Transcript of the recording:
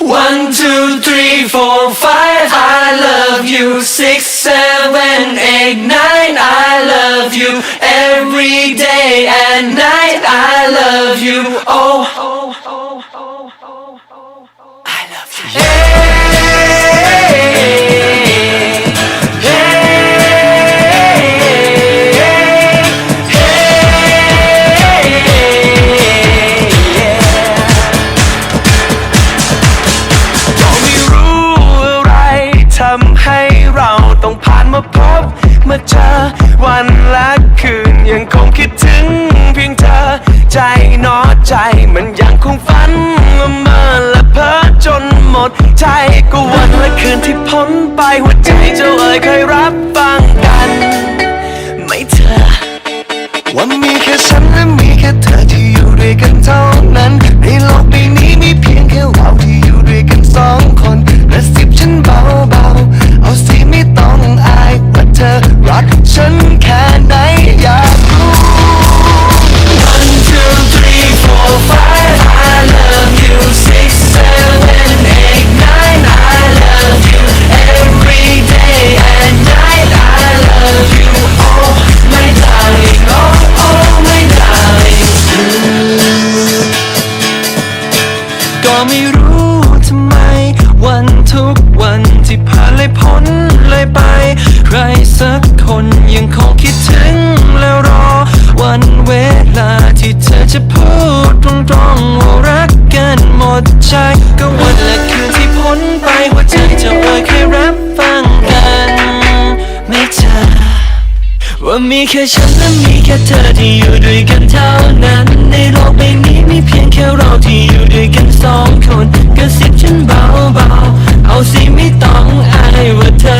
One, two, three, four, five. I love you. Six, seven, eight, nine. I love you. Every day and night. I love you. Oh, oh, oh, oh, oh, oh, oh I love you. วันและคืนยังคงคิดถึงเพียงเธอ ใจนอใจมันยังคงฝันละเมอและเพ้อจนหมดใจก็วันและคืนที่พ้นไปหัวใจเจ้าเอ๋ยเคยรับฟัง ไม่รู้ทำไม วันทุกวันที่ผ่านเลยพ้นเลยไป ใครสักคนยังคงคิดถึงแล้วรอ วันเวลาที่เธอจะพูดตรงๆว่ารักกันหมดใจ ก็วันและคืนที่พ้นไปหัวใจจะเอ่ยเคยรับฟังกันไม่เธอว่ามีแค่ฉันและมีแค่เธอที่อยู่ด้วยกันเท่านั้น ในโลกใบนี้มีเพียงแค่เราที่อยู่ด้วยกัน สองคนกระซิบฉันเบาๆเอาสิไม่ต้องอายว่าเธอ